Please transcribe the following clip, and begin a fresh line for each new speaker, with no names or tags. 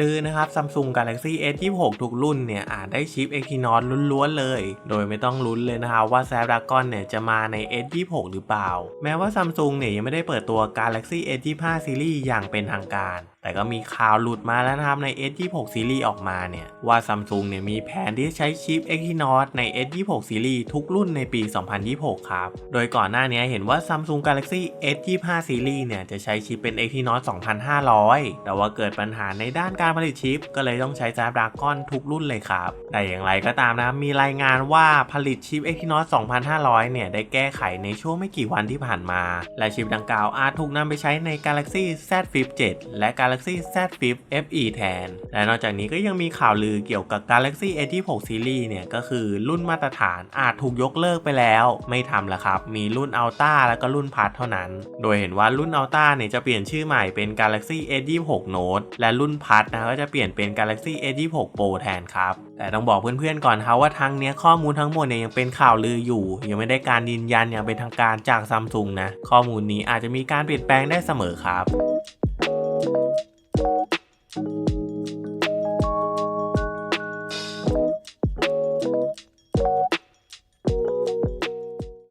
ลือนะครับ Samsung Galaxy S26 ทุกรุ่นเนี่ยอาจได้ชิป Exynos ล้วนๆเลย โดยไม่ต้องลุ้นเลยนะครับว่า Snapdragon เนี่ยจะมาใน S26 หรือเปล่า แม้ว่า Samsung เนี่ยยังไม่ได้เปิดตัว Galaxy S25 Series อย่างเป็นทางการ แต่ก็มีข่าวหลุดมาแล้วนะครับใน S26 Series ออกมาเนี่ยว่า Samsung เนี่ยมีแผนที่จะใช้ชิป Exynos ใน S26 Series ทุกรุ่นในปี 2026 ครับ โดยก่อนหน้านี้เห็นว่า Samsung Galaxy S25 Series เนี่ยจะใช้ชิปเป็น Exynos 2500 แต่ว่าเกิดปัญหาในด้านการผลิตชิป ก็เลยต้องใช้ Snapdragon ทุกรุ่นเลยครับ แต่อย่างไรก็ตามนะมีรายงานว่าผลิตชิป Exynos 2500 เนี่ย ได้แก้ไขในช่วงไม่กี่วันที่ผ่านมา และชิปดังกล่าวอาจถูกนำไปใช้ใน Galaxy Z Flip 7 และ Galaxy Z Flip FE แทน และนอกจากนี้ก็ยังมีข่าวลือเกี่ยวกับ Galaxy S26 Series เนี่ย ก็คือรุ่นมาตรฐานอาจถูกยกเลิกไปแล้ว ไม่ทำแล้วครับ มีรุ่น Ultra แล้วก็รุ่นพัทเท่านั้น โดยเห็นว่ารุ่น Ultra เนี่ยจะเปลี่ยนชื่อใหม่เป็น Galaxy S26 Note และรุ่นพัทนะก็จะเปลี่ยนเป็น Galaxy S26 Pro แทนครับ แต่ต้องบอกเพื่อนๆก่อนครับว่าทั้งเนี้ยข้อมูลทั้งหมดเนี่ยยังเป็นข่าวลืออยู่ ยังไม่ได้การยืนยันอย่างเป็นทางการจากซัมซุงนะ ข้อมูลนี้อาจจะมีการเปลี่ยนแปลงได้เสมอครับ